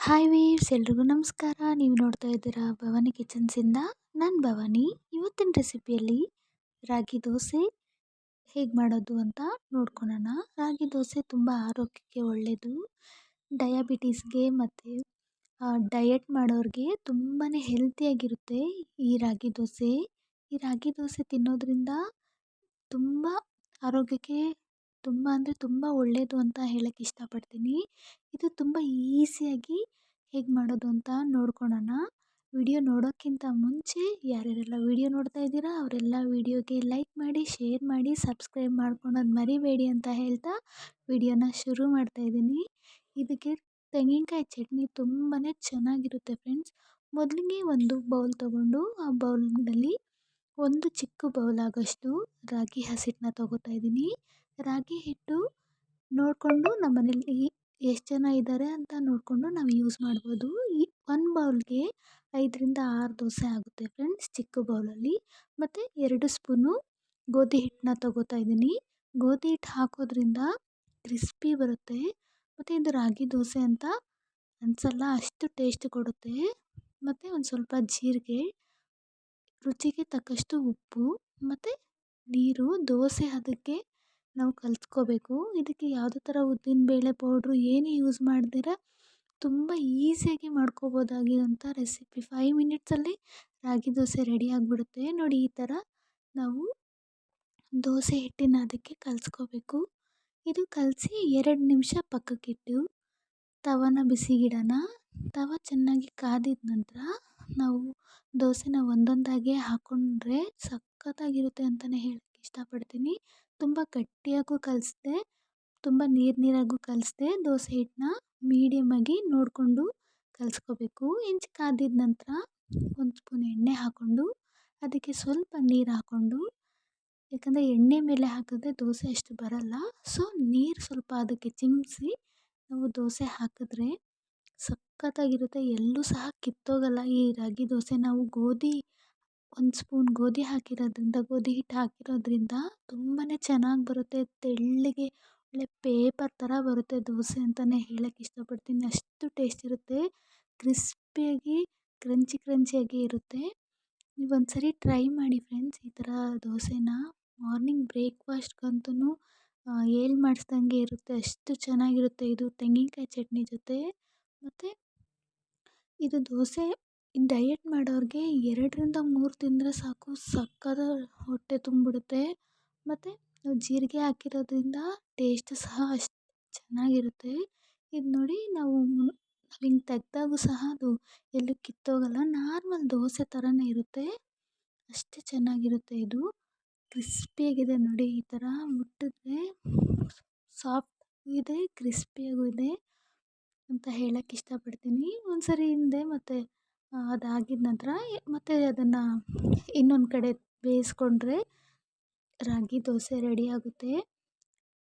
Hi ವೀರ್ಸ್, ಎಲ್ರಿಗೂ ನಮಸ್ಕಾರ. ನೀವು ನೋಡ್ತಾ ಇದ್ದೀರಾ ಭವಾನಿ ಕಿಚನ್ಸಿಂದ ನಾನು ಭವಾನಿ. ಇವತ್ತಿನ ರೆಸಿಪಿಯಲ್ಲಿ ರಾಗಿ ದೋಸೆ ಹೇಗೆ ಮಾಡೋದು ಅಂತ ನೋಡ್ಕೊಳೋಣ. ರಾಗಿ ದೋಸೆ ತುಂಬ ಆರೋಗ್ಯಕ್ಕೆ ಒಳ್ಳೆಯದು ಡಯಾಬಿಟೀಸ್ಗೆ ಮತ್ತು ಡಯಟ್ ಮಾಡೋರಿಗೆ ತುಂಬಾ ಹೆಲ್ತಿಯಾಗಿರುತ್ತೆ ಈ ರಾಗಿ ದೋಸೆ. ಈ ರಾಗಿ ದೋಸೆ ತಿನ್ನೋದ್ರಿಂದ ತುಂಬ ಆರೋಗ್ಯಕ್ಕೆ ತುಂಬ ಅಂದರೆ ತುಂಬ ಒಳ್ಳೆಯದು ಅಂತ ಹೇಳಕ್ಕೆ ಇಷ್ಟಪಡ್ತೀನಿ. ಇದು ತುಂಬ ಈಸಿಯಾಗಿ ಹೇಗೆ ಮಾಡೋದು ಅಂತ ನೋಡ್ಕೊಳ್ಳೋಣ ವಿಡಿಯೋ ನೋಡೋಕ್ಕಿಂತ ಮುಂಚೆ ಯಾರ್ಯಾರೆಲ್ಲ ವಿಡಿಯೋ ನೋಡ್ತಾ ಇದ್ದೀರಾ, ಅವರೆಲ್ಲ ವಿಡಿಯೋಗೆ ಲೈಕ್ ಮಾಡಿ, ಶೇರ್ ಮಾಡಿ, ಸಬ್ಸ್ಕ್ರೈಬ್ ಮಾಡ್ಕೊಳೋದು ಮರಿಬೇಡಿ ಅಂತ ಹೇಳ್ತಾ ವಿಡಿಯೋನ ಶುರು ಮಾಡ್ತಾ ಇದ್ದೀನಿ. ಇದಕ್ಕೆ ತೆಂಗಿನಕಾಯಿ ಚಟ್ನಿ ತುಂಬಾ ಚೆನ್ನಾಗಿರುತ್ತೆ ಫ್ರೆಂಡ್ಸ್. ಮೊದಲಿಗೆ ಒಂದು ಬೌಲ್ ತೊಗೊಂಡು ಆ ಬೌಲ್ನಲ್ಲಿ ಒಂದು ಚಿಕ್ಕ ಬೌಲ್ ಆಗೋಷ್ಟು ರಾಗಿ ಹಸಿಟ್ಟನ್ನ ತೊಗೋತಾ ಇದ್ದೀನಿ. ರಾಗಿ ಹಿಟ್ಟು ನೋಡಿಕೊಂಡು ನಮ್ಮ ಮನೇಲಿ ಎಷ್ಟು ಜನ ಇದ್ದಾರೆ ಅಂತ ನೋಡಿಕೊಂಡು ನಾವು ಯೂಸ್ ಮಾಡ್ಬೋದು. ಈ ಒಂದು ಬೌಲ್ಗೆ ಐದರಿಂದ ಆರು ದೋಸೆ ಆಗುತ್ತೆ ಫ್ರೆಂಡ್ಸ್ ಚಿಕ್ಕ ಬೌಲಲ್ಲಿ. ಮತ್ತು ಎರಡು ಸ್ಪೂನು ಗೋಧಿ ಹಿಟ್ಟನ್ನ ತಗೋತಾ ಇದ್ದೀನಿ. ಗೋಧಿ ಹಿಟ್ಟು ಹಾಕೋದ್ರಿಂದ ಕ್ರಿಸ್ಪಿ ಬರುತ್ತೆ. ಮತ್ತು ಇದು ರಾಗಿ ದೋಸೆ ಅಂತ ಅನ್ಸಲ್ಲ, ಅಷ್ಟು ಟೇಸ್ಟ್ ಕೊಡುತ್ತೆ. ಮತ್ತು ಒಂದು ಸ್ವಲ್ಪ ಜೀರಿಗೆ, ರುಚಿಗೆ ತಕ್ಕಷ್ಟು ಉಪ್ಪು, ಮತ್ತು ನೀರು, ದೋಸೆ ಅದಕ್ಕೆ ನಾವು ಕಲಿತ್ಕೋಬೇಕು. ಇದಕ್ಕೆ ಯಾವುದೇ ಥರ ಉದ್ದಿನಬೇಳೆ ಪೌಡ್ರು ಏನೇ ಯೂಸ್ ಮಾಡ್ದಿರ ತುಂಬ ಈಸಿಯಾಗಿ ಮಾಡ್ಕೋಬೋದಾಗಿರೋಂಥ ರೆಸಿಪಿ ಫೈವ್ ಮಿನಿಟ್ಸಲ್ಲಿ ರಾಗಿ ದೋಸೆ ರೆಡಿ ಆಗಿಬಿಡುತ್ತೆ. ನೋಡಿ ಈ ಥರ ನಾವು ದೋಸೆ ಹಿಟ್ಟಿನ ಅದಕ್ಕೆ ಕಲಿಸ್ಕೋಬೇಕು ಇದು ಕಲಸಿ ಎರಡು ನಿಮಿಷ ಪಕ್ಕಕ್ಕಿಟ್ಟು ತವನ ಬಿಸಿಗಿಡೋಣ ತವ ಚೆನ್ನಾಗಿ ಕಾದಿದ ನಂತರ ನಾವು ದೋಸೆನ ಒಂದೊಂದಾಗೆ ಹಾಕ್ಕೊಂಡ್ರೆ ಸಖತ್ತಾಗಿರುತ್ತೆ ಅಂತಲೇ ಇಷ್ಟಪಡ್ತೀನಿ. ತುಂಬ ಗಟ್ಟಿಯಾಗೂ ಕಲಿಸ್ದೆ, ತುಂಬ ನೀರು ನೀರಾಗೂ ಕಲಿಸ್ದೆ ದೋಸೆ ಹಿಟ್ಟನ್ನ ಮೀಡಿಯಮ್ಮಾಗಿ ನೋಡಿಕೊಂಡು ಕಲಿಸ್ಕೋಬೇಕು. ಹೆಂಚು ಕಾದಿದ ನಂತರ ಒಂದು ಸ್ಪೂನ್ ಎಣ್ಣೆ ಹಾಕ್ಕೊಂಡು ಅದಕ್ಕೆ ಸ್ವಲ್ಪ ನೀರು ಹಾಕ್ಕೊಂಡು ಯಾಕಂದರೆ ಎಣ್ಣೆ ಮೇಲೆ ಹಾಕಿದ್ರೆ ದೋಸೆ ಅಷ್ಟು ಬರಲ್ಲ. ಸೊ, ನೀರು ಸ್ವಲ್ಪ ಅದಕ್ಕೆ ಚಿಮ್ಸಿ ನಾವು ದೋಸೆ ಹಾಕಿದ್ರೆ ಸಖತ್ತಾಗಿರುತ್ತೆ. ಎಲ್ಲೂ ಸಹ ಕಿತ್ತೋಗಲ್ಲ ಈ ರಾಗಿ ದೋಸೆ. ನಾವು ಗೋಧಿ ಒಂದು ಸ್ಪೂನ್ ಗೋಧಿ ಹಾಕಿರೋದ್ರಿಂದ, ಗೋಧಿ ಹಿಟ್ಟು ಹಾಕಿರೋದ್ರಿಂದ ತುಂಬಾ ಚೆನ್ನಾಗಿ ಬರುತ್ತೆ. ತೆಳ್ಳಗೆ ಒಳ್ಳೆ ಪೇಪರ್ ಥರ ಬರುತ್ತೆ ದೋಸೆ ಅಂತಲೇ ಹೇಳಕ್ಕೆ ಇಷ್ಟಪಡ್ತೀನಿ. ಅಷ್ಟು ಟೇಸ್ಟ್ ಇರುತ್ತೆ. ಕ್ರಿಸ್ಪಿಯಾಗಿ, ಕ್ರಂಚಿ ಕ್ರಂಚಿಯಾಗಿ ಇರುತ್ತೆ. ನೀವು ಒಂದು ಸರಿ ಟ್ರೈ ಮಾಡಿ ಫ್ರೆಂಡ್ಸ್, ಈ ಥರ ದೋಸೆನ. ಮಾರ್ನಿಂಗ್ ಬ್ರೇಕ್ಫಾಸ್ಟ್ಗಂತೂ ಏಳು ಮಾಡಿಸ್ದಂಗೆ ಇರುತ್ತೆ. ಅಷ್ಟು ಚೆನ್ನಾಗಿರುತ್ತೆ. ಇದು ತೆಂಗಿನಕಾಯಿ ಚಟ್ನಿ ಜೊತೆ. ಮತ್ತು, ಇದು ದೋಸೆ ಡಯಟ್ ಮಾಡೋರಿಗೆ ಎರಡರಿಂದ ಮೂರು ತಿಂದರೆ ಸಾಕು ಸಕ್ಕತ್ತ ಹೊಟ್ಟೆ ತುಂಬಿಡುತ್ತೆ. ಮತ್ತು ಜೀರಿಗೆ ಹಾಕಿರೋದ್ರಿಂದ ಟೇಸ್ಟ್ ಸಹ ಅಷ್ಟು ಚೆನ್ನಾಗಿರುತ್ತೆ. ಇದು ನೋಡಿ ನಾವು ನಾವು ಹಿಂಗೆ ತೆಗ್ದಾಗೂ ಸಹ ಅದು ಎಲ್ಲೂ ಕಿತ್ತೋಗಲ್ಲ, ನಾರ್ಮಲ್ ದೋಸೆ ಥರನೇ ಇರುತ್ತೆ. ಅಷ್ಟೇ ಚೆನ್ನಾಗಿರುತ್ತೆ ಇದು. ಕ್ರಿಸ್ಪಿಯಾಗಿದೆ ನೋಡಿ ಈ ಥರ ಮುಟ್ಟಿದ್ರೆ, ಸಾಫ್ಟ್ ಇದೆ ಕ್ರಿಸ್ಪಿಯಾಗೂ ಇದೆ ಅಂತ ಹೇಳಕ್ಕೆ ಇಷ್ಟಪಡ್ತೀನಿ. ಒಂದು ಸರಿ ಹಿಂದೆ ಮತ್ತು ಅದಾಗಿದ ನಂತರ ಮತ್ತು ಅದನ್ನು ಇನ್ನೊಂದು ಕಡೆ ಬೇಯಿಸ್ಕೊಂಡ್ರೆ ರಾಗಿ ದೋಸೆ ರೆಡಿ ಆಗುತ್ತೆ.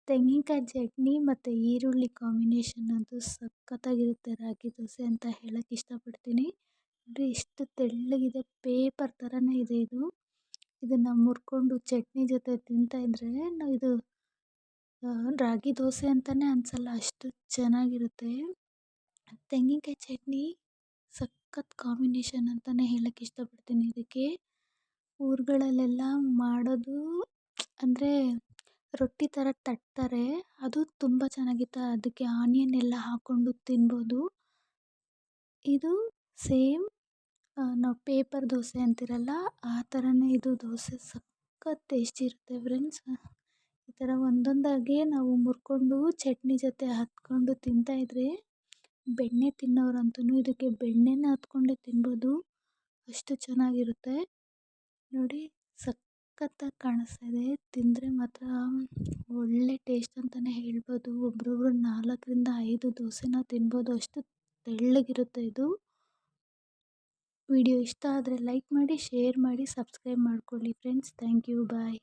ತೆಂಗಿನಕಾಯಿ ಚಟ್ನಿ ಮತ್ತು ಈರುಳ್ಳಿ ಕಾಂಬಿನೇಷನ್ ಅಂತೂ ಸಖತ್ತಾಗಿರುತ್ತೆ ರಾಗಿ ದೋಸೆ ಅಂತ ಹೇಳಕ್ಕೆ ಇಷ್ಟಪಡ್ತೀನಿ. ನೋಡಿ ಎಷ್ಟು ತೆಳ್ಳಗಿದೆ ಪೇಪರ್ ಥರನೇ ಇದೆ ಇದು. ಇದನ್ನು ಮುರ್ಕೊಂಡು ಚಟ್ನಿ ಜೊತೆ ತಿಂತಾಯಿದ್ರೆ ನಾವು ಇದು ರಾಗಿ ದೋಸೆ ಅಂತಲೇ ಅನ್ಸಲ್ಲ, ಅಷ್ಟು ಚೆನ್ನಾಗಿರುತ್ತೆ. ತೆಂಗಿನಕಾಯಿ ಚಟ್ನಿ ಸಖತ್ ಕಾಂಬಿನೇಷನ್ ಅಂತಲೇ ಹೇಳಕ್ಕೆ ಇಷ್ಟಪಡ್ತೀನಿ. ಇದಕ್ಕೆ ಊರುಗಳಲ್ಲೆಲ್ಲ ಮಾಡೋದು ಅಂದರೆ ರೊಟ್ಟಿ ಥರ ತಟ್ತಾರೆ. ಅದು ತುಂಬ ಚೆನ್ನಾಗಿತ್ತು. ಅದಕ್ಕೆ ಆನಿಯನ್ ಎಲ್ಲ ಹಾಕ್ಕೊಂಡು ತಿನ್ಬೋದು. ಇದು ಸೇಮ್ ನಾವು ಪೇಪರ್ ದೋಸೆ ಅಂತಿರಲ್ಲ, ಆ ಥರನೇ ಇದು ದೋಸೆ. ಸಖತ್ ಟೇಸ್ಟಿ ಇರುತ್ತೆ ಫ್ರೆಂಡ್ಸ್ ಈ ಥರ ಒಂದೊಂದಾಗಿ ನಾವು ಮುರ್ಕೊಂಡು ಚಟ್ನಿ ಜೊತೆ ಹತ್ಕೊಂಡು ತಿಂತಾಯಿದ್ರೆ ಬೆಣ್ಣೆ ತಿನ್ನೋರಂತೂ ಇದಕ್ಕೆ ಬೆಣ್ಣೆನ ಹತ್ಕೊಂಡೆ ತಿನ್ಬೋದು. ಅಷ್ಟು ಚೆನ್ನಾಗಿರುತ್ತೆ. ನೋಡಿ ಸಖತ್ತಾಗಿ ಕಾಣಿಸ್ತಾ ಇದೆ. ತಿಂದರೆ ಮಾತ್ರ ಒಳ್ಳೆ ಟೇಸ್ಟ್ ಅಂತಲೇ ಹೇಳ್ಬೋದು. ಒಬ್ರೊಬ್ರು ನಾಲ್ಕರಿಂದ ಐದು ದೋಸೆನ ತಿನ್ಬೋದು. ಅಷ್ಟು ತೆಳ್ಳಗಿರುತ್ತೆ ಇದು. ವಿಡಿಯೋ ಇಷ್ಟ ಆದರೆ ಲೈಕ್ ಮಾಡಿ, ಶೇರ್ ಮಾಡಿ, ಸಬ್ಸ್ಕ್ರೈಬ್ ಮಾಡ್ಕೊಳ್ಳಿ. Friends, thank you. ಬಾಯ್.